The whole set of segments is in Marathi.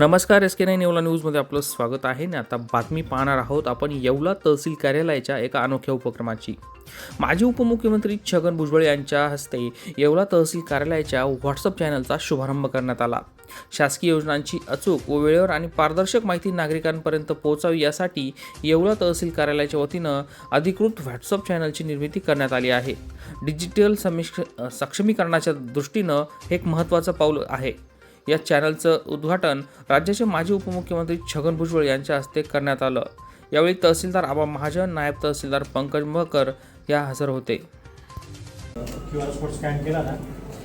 नमस्कार एस के नाईन येवला न्यूजमध्ये आपलं स्वागत आहे. आणि आता बातमी पाहणार आहोत आपण येवला तहसील कार्यालयाच्या एका अनोख्या उपक्रमाची. माजी उपमुख्यमंत्री छगन भुजबळ यांच्या हस्ते येवला तहसील कार्यालयाच्या व्हॉट्सअप चॅनलचा शुभारंभ करण्यात आला. शासकीय योजनांची अचूक व वेळेवर आणि पारदर्शक माहिती नागरिकांपर्यंत पोहोचावी यासाठी येवला तहसील कार्यालयाच्या वतीनं अधिकृत व्हॉट्सअप चॅनलची निर्मिती करण्यात आली आहे. डिजिटल समिक्ष सक्षमीकरणाच्या दृष्टीनं हे एक महत्त्वाचं पाऊल आहे. या चॅनलचं उद्घाटन राज्याचे माजी उपमुख्यमंत्री छगन भुजबळ यांच्या हस्ते करण्यात आलं. यावेळी तहसीलदार आबा महाजन नायब तहसीलदार पंकज महकर या हजर होते. क्यू आर कोड स्कॅन केला ना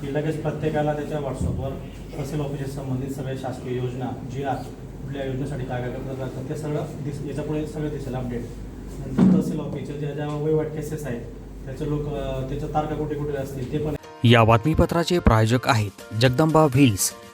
की लगेच प्रत्येकाला त्याच्या व्हॉट्सअपवर तहसील ऑफिसशी संबंधित सगळे शासकीय योजना जी आर कुठल्या योजनेसाठी काय काय करतात लागतात ते सगळं दिस याच्यापुढे सगळं दिसेल अपडेट नंतर तहसील ऑफिसचे ज्या ज्या वहिवाट केसेस आहेत त्याचे लोक त्याच्या तारखा कुठे कुठे असतील ते पण या बातमीपत्राचे प्रायोजक आहेत जगदंबा व्हील्स.